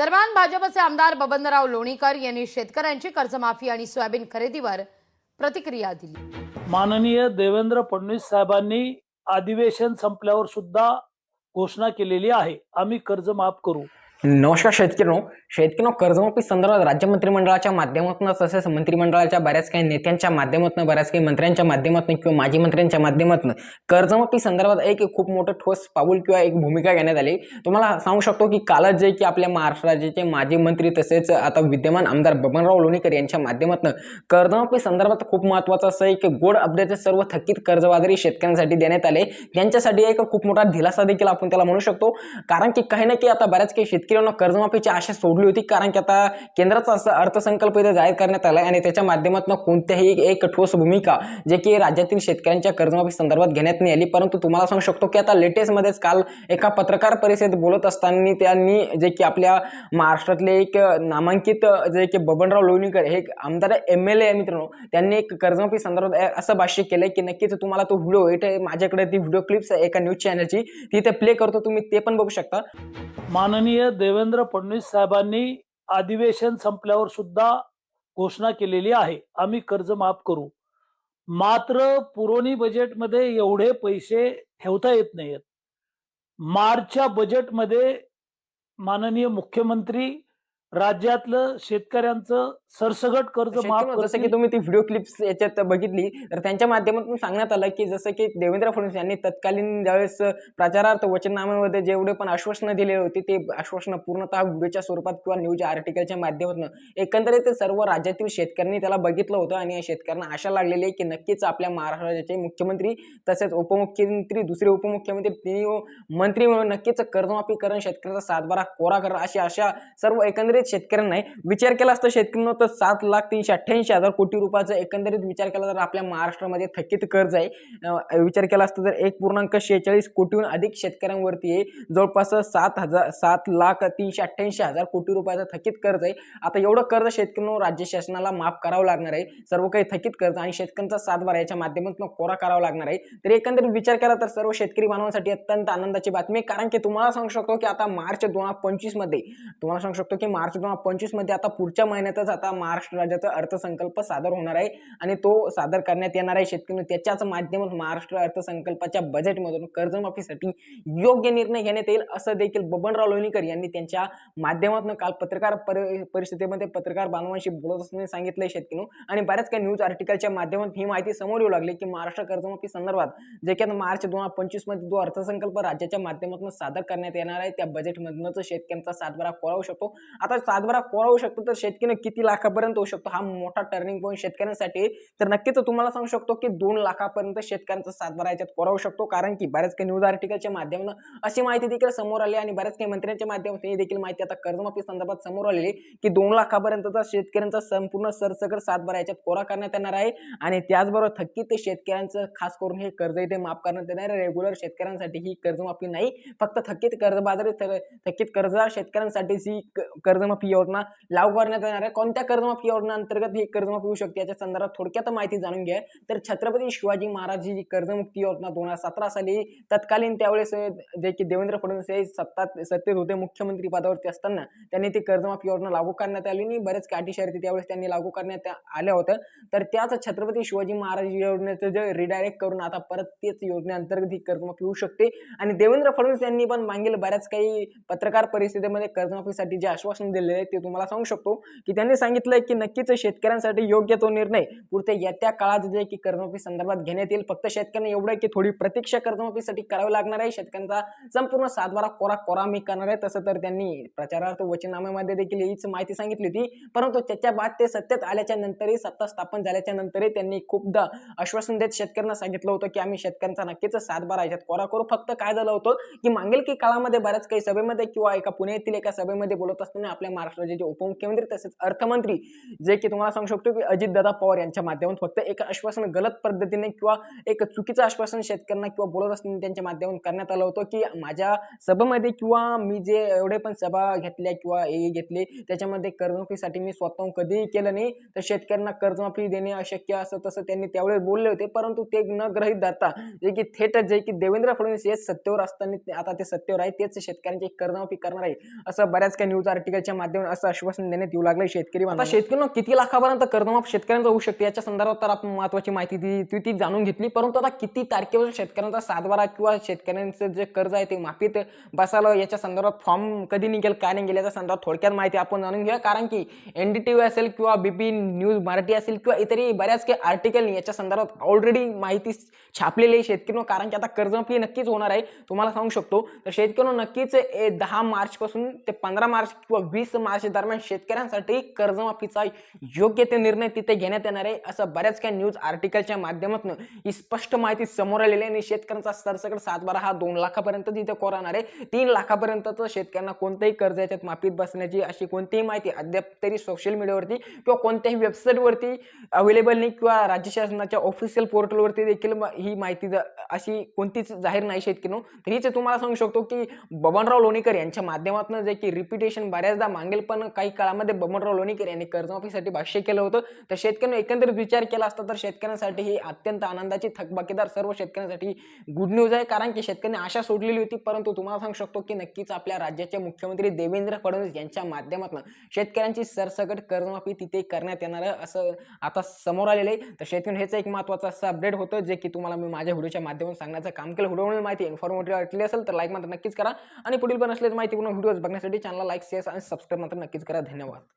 दरम्यान भाजपचे आमदार बबनराव लोणीकर यांनी शेतकऱ्यांची कर्जमाफी आणि सोयाबीन खरेदीवर प्रतिक्रिया दिली. माननीय देवेंद्र फडणवीस साहेबांनी अधिवेशन संपल्यावर सुद्धा घोषणा केलेली आहे. आम्ही कर्ज माफ करू. नमस्कार शेतकऱ्यांनो शेतकऱ्यांनो कर्जमाफी संदर्भात राज्य मंत्रिमंडळाच्या माध्यमातून तसेच मंत्रिमंडळाच्या बऱ्याच काही नेत्यांच्या माध्यमातून बऱ्याच काही मंत्र्यांच्या माध्यमातून किंवा माजी मंत्र्यांच्या माध्यमातून कर्जमाफी संदर्भात एक खूप मोठं ठोस पाऊल किंवा एक भूमिका घेण्यात आली. तुम्हाला सांगू शकतो की कालच जे की आपल्या महाराष्ट्र राज्याचे माजी मंत्री तसेच आता विद्यमान आमदार बबनराव लोणीकर यांच्या माध्यमातून कर्जमाफी संदर्भात खूप महत्त्वाचं असं एक गोड अपडेट सर्व थकीत कर्जबाजारी शेतकऱ्यांसाठी देण्यात आले. त्यांच्यासाठी एक खूप मोठा दिलासा देखील आपण त्याला म्हणू शकतो. कारण की काही ना की आता बऱ्याच काही शेतकऱ्यांना कर्जमाफीची आशा सोडली होती कारण की आता केंद्राचा असं अर्थसंकल्प इथे जाहीर करण्यात आला आणि त्याच्या माध्यमातून कोणत्याही एक ठोस भूमिका जे की राज्यातील शेतकऱ्यांच्या कर्जमाफी संदर्भात घेण्यात नाही आली. परंतु तुम्हाला सांगू शकतो की आता लेटेस्टमध्येच काल एका पत्रकार परिषदेत बोलत असताना त्यांनी जे की आपल्या महाराष्ट्रातले एक नामांकित जे की बबनराव लोणीकर हे एक आमदार एम एल ए मित्रांनो त्यांनी एक कर्जमाफी संदर्भात असं भाष्य केलंय की नक्कीच तुम्हाला तो व्हिडिओ इथे माझ्याकडे ती व्हिडिओ क्लिप्स एका न्यूज चॅनलची ती इथे प्ले करतो तुम्ही ते पण बघू शकता. माननीय देवेंद्र फडणवीस साहेबांनी अधिवेशन संपल्यावर सुद्धा घोषणा केलेली आहे. आम्ही कर्ज माफ करू. मात्र पुरवणी बजेटमध्ये एवढे पैसे ठेवता येत नाहीत मार्चच्या बजेटमध्ये माननीय मुख्यमंत्री राज्यातलं शेतकऱ्यांचं सरसगट कर्ज माफ जसं की. तुम्ही ती व्हिडिओ क्लिप्स याच्यात बघितली तर त्यांच्या माध्यमातून सांगण्यात आलं की जसं की देवेंद्र फडणवीस यांनी तत्कालीन ज्यावेळेस प्रचारार्थ वचननाम्यामध्ये जेवढे पण आश्वासनं दिलेली होती ते आश्वासनं पूर्णतः व्हिडिओच्या स्वरूपात किंवा न्यूज आर्टिकलच्या माध्यमातून एकंदरीत सर्व राज्यातील शेतकऱ्यांनी त्याला बघितलं होतं आणि या शेतकऱ्यांना आशा लागलेली आहे की नक्कीच आपल्या महाराष्ट्र राज्याचे मुख्यमंत्री तसेच उपमुख्यमंत्री दुसरे उपमुख्यमंत्री तिन्ही मंत्री मिळून नक्कीच कर्जमाफी करून शेतकऱ्याचा सातबारा कोरा करा अशी आशा सर्व एकंदरीत एकंदरीत शेतकऱ्यांना विचार केला असता शेतकऱ्यांना तर सात लाख तीनशे अठ्ठ्याऐंशी हजार कोटी रुपयाचा एकंदरीत विचार केला तर आपल्या महाराष्ट्रामध्ये थकीत कर्ज आहे. विचार केला असता तर एक पूर्णांक शेहेचाळीस कोटीहून अधिक शेतकऱ्यांवरती आहे. जवळपास सात हजार सात लाख तीनशे अठ्ठ्याऐंशी हजार कोटी रुपयाचा थकीत कर्ज आहे. आता एवढं कर्ज शेतकऱ्यांना राज्य शासनाला माफ करावं लागणार आहे. सर्व काही थकीत कर्ज आणि शेतकऱ्यांचा सातबारा याच्या माध्यमातून कोरा करावा लागणार आहे. तर एकंदरीत विचार केला तर सर्व शेतकरी बांधवांसाठी अत्यंत आनंदाची बातमी कारण की तुम्हाला सांगू शकतो की आता मार्च दोन हजार पंचवीसमध्ये तुम्हाला सांगू शकतो की मार्च दोन हजार पंचवीसमध्ये आता पुढच्या महिन्यातच आता महाराष्ट्र राज्याचा अर्थसंकल्प सादर होणार आहे. आणि तो सादर करण्यात येणार आहे शेतकरी. त्याच्याच माध्यमातून महाराष्ट्र अर्थसंकल्पाच्या बजेटमधून कर्जमाफीसाठी योग्य निर्णय घेण्यात येईल असं देखील बबनराव लोणीकर यांनी त्यांच्या माध्यमातून काल पत्रकार परि- परिषदेमध्ये पत्रकार बांधवांशी बोलत असताना सांगितलंय शेतकरी. आणि बऱ्याच काही न्यूज आर्टिकलच्या माध्यमातून ही माहिती समोर येऊ लागली की महाराष्ट्र कर्जमाफी संदर्भात जे की आता मार्च दोन हजार पंचवीसमध्ये जो अर्थसंकल्प राज्याच्या माध्यमातून सादर करण्यात येणार आहे त्या बजेटमधूनच शेतकऱ्यांचा सातबारा कोरा शकतो. आता सातबारा कोरा होऊ शकतो तर शेतकरी किती लाखापर्यंत होऊ शकतो? हा मोठा टर्निंग पॉईंट शेतकऱ्यांसाठी. तर नक्कीच तुम्हाला सांगू शकतो की दोन लाखापर्यंत शेतकऱ्यांचा सातबारा याच्यात कोरा होऊ शकतो. कारण की बऱ्याच काही न्यूज आर्टिकलच्या माध्यमानं अशी माहिती देखील समोर आली आणि बऱ्याच काही मंत्र्यांच्या माध्यमातून ही देखील माहिती आता कर्जमाफी संदर्भात समोर आलेली की दोन लाखापर्यंतचा शेतकऱ्यांचा संपूर्ण सरसकट सातबारा याच्यात कोरा करण्यात येणार आहे. आणि त्याचबरोबर थकीत शेतकऱ्यांचं खास करून हे कर्ज इथे माफ करण्यात येणार आहे. रेग्युलर शेतकऱ्यांसाठी ही कर्जमाफी नाही. फक्त थकीत कर्जबाजारी थ- थकीत कर्ज शेतकऱ्यांसाठी ही कर्ज कर्जमाफी योजना लागू करण्यात येणार आहे. कोणत्या कर्जमाफी योजना अंतर्गत ही कर्जमाफी होऊ शकते याच्या संदर्भात थोडक्यात माहिती जाणून घ्या. तर छत्रपती शिवाजी महाराज ही जी कर्जमुक्ती योजना दोन हजार सतरा साली तत्कालीन त्यावेळेस जे की देवेंद्र फडणवीस हे सत्तात सत्तेत होते मुख्यमंत्री पदावरती असताना त्यांनी ती कर्जमाफी योजना लागू करण्यात आली आणि बरेच काही अटी शर्ती त्यावेळेस त्यांनी लागू करण्यात आल्या होत्या. तर त्याच छत्रपती शिवाजी महाराज योजनेचं जे रिडायरेक्ट करून आता परत तेच योजनेअंतर्गत ही कर्जमाफी होऊ शकते. आणि देवेंद्र फडणवीस यांनी पण मागील बऱ्याच काही पत्रकार परिषदेमध्ये कर्जमाफीसाठी जे आश्वासन दिलेले आहे ते तुम्हाला सांगू शकतो की त्यांनी सांगितलंय की नक्कीच शेतकऱ्यांसाठी योग्य तो निर्णय पुढच्या येत्या काळात जे की कर्जमाफी संदर्भात घेण्यात येईल. फक्त शेतकऱ्यांना एवढं आहे की थोडी प्रतीक्षा कर्जमाफीसाठी करावी लागणार आहे. शेतकऱ्यांचा संपूर्ण सातबारा कोरा कोरा मी करणार आहे. तसं तर त्यांनी प्रचारार्थ वचननाम्यामध्ये देखील हीच माहिती सांगितली होती. परंतु त्याच्या बाद ते सत्तेत आल्याच्या नंतरही सत्ता स्थापन झाल्याच्या नंतरही त्यांनी खूपदा आश्वासन देत शेतकऱ्यांना सांगितलं होतं की आम्ही शेतकऱ्यांचा नक्कीच सातबारा याच्यात कोरा करू. फक्त काय झालं होतं की मागील की काळामध्ये बऱ्याच काही सभेमध्ये किंवा एका पुणे येथील एका सभेमध्ये बोलत असताना आपल्या महाराष्ट्र राज्याचे उपमुख्यमंत्री तसेच अर्थमंत्री जे की तुम्हाला सांगू शकतो की अजितदादा पवार यांच्या माध्यमातून फक्त एक आश्वासन गलत पद्धतीने किंवा एक चुकीचं आश्वासन शेतकऱ्यांना किंवा बोलत असताना त्यांच्या माध्यमातून करण्यात आलं होतं की माझ्या सभेमध्ये किंवा मी जे एवढे पण सभा घेतल्या किंवा हे घेतले त्याच्यामध्ये कर्जमाफीसाठी मी स्वतःहून कधीही केलं नाही. तर शेतकऱ्यांना कर्जमाफी देणे अशक्य असं तसं त्यांनी त्यावेळेस बोलले होते परंतु ते न ग्रहित धरता जे की थेट जे की देवेंद्र फडणवीस हे सत्तेवर असताना आता ते सत्तेवर आहे तेच शेतकऱ्यांची कर्जमाफी करणार आहे असं बऱ्याच काही न्यूज आर्टिकलच्या व्हिडिओच्या माध्यमातून असं आश्वासन देण्यात येऊ लागलं शेतकरी आता शेतकऱ्यांना किती लाखापर्यंत कर्जमाफ शेतकऱ्यांचा होऊ शकते याच्या संदर्भात तर आपण महत्वाची माहिती दिली ती ती जाणून घेतली. परंतु आता किती तारखेपासून शेतकऱ्यांचा सातबारा किंवा शेतकऱ्यांचं जे कर्ज आहे ते माफीत बसायला याच्या संदर्भात फॉर्म कधी निघेल काय निघेल याच्या संदर्भात थोडक्यात माहिती आपण जाणून घेऊया. कारण की एन डी टी व्ही असेल किंवा बीपी न्यूज मराठी असेल किंवा इतरही बऱ्याच काही आर्टिकल याच्या संदर्भात ऑलरेडी माहिती छापलेली आहे शेतकऱ्यांना. कारण की आता कर्जमाफी नक्कीच होणार आहे. तुम्हाला सांगू शकतो. तर शेतकऱ्यांना नक्कीच दहा मार्च पासून ते पंधरा मार्च किंवा वीस मार्च दरम्यान शेतकऱ्यांसाठी कर्जमाफीचा योग्य ते निर्णय तिथे घेण्यात येणार आहे असं बऱ्याच काही न्यूज आर्टिकलच्या माध्यमातून ही स्पष्ट माहिती समोर आलेली आहे. आणि शेतकऱ्यांचा सरसकट सातबारा हा दोन लाखापर्यंत तिथे कोरणार आहे. तीन लाखापर्यंतच शेतकऱ्यांना कोणत्याही कर्ज याच्यात माफीत बसण्याची अशी कोणतीही माहिती अद्याप तरी सोशल मीडियावरती किंवा कोणत्याही वेबसाईटवरती अवेलेबल नाही किंवा राज्य शासनाच्या ऑफिशियल पोर्टलवरती देखील ही माहिती अशी कोणतीच जाहीर नाही शेतकरी. तर हीच तुम्हाला सांगू शकतो की बबनराव लोणीकर यांच्या माध्यमातून जे की रिपिटेशन बऱ्याचदा मागेल पण काही काळामध्ये बबनराव लोणीकर यांनी कर्जमाफीसाठी भाष्य केलं होतं. तर शेतकऱ्यांनी एकंदरीत विचार केला असता तर शेतकऱ्यांसाठी ही अत्यंत आनंदाची थकबाकीदार सर्व शेतकऱ्यांसाठी गुड न्यूज आहे. कारण की शेतकऱ्यांनी आशा सोडलेली होती परंतु तुम्हाला सांगू शकतो की नक्कीच आपल्या राज्याचे मुख्यमंत्री देवेंद्र फडणवीस यांच्या माध्यमातून शेतकऱ्यांची सरसकट कर्जमाफी तिथे करण्यात येणार आहे असं आता समोर आलेलं आहे. तर शेतकरी हेच एक महत्त्वाचं असं अपडेट होतं जे की तुम्हाला मी माझ्या व्हिडिओच्या माध्यमातून सांगण्याचं काम केलं. व्हिडिओमध्ये माहिती इन्फॉर्मेटिव्ह वाटली असेल तर लाईक मात्र नक्कीच करा. आणि पुढील पण असलेच माहिती पूर्ण व्हिडिओज बघण्यासाठी चॅनलला लाईक शेअर आणि सबस्क्राईब मात्र नक्कीच करा. धन्यवाद.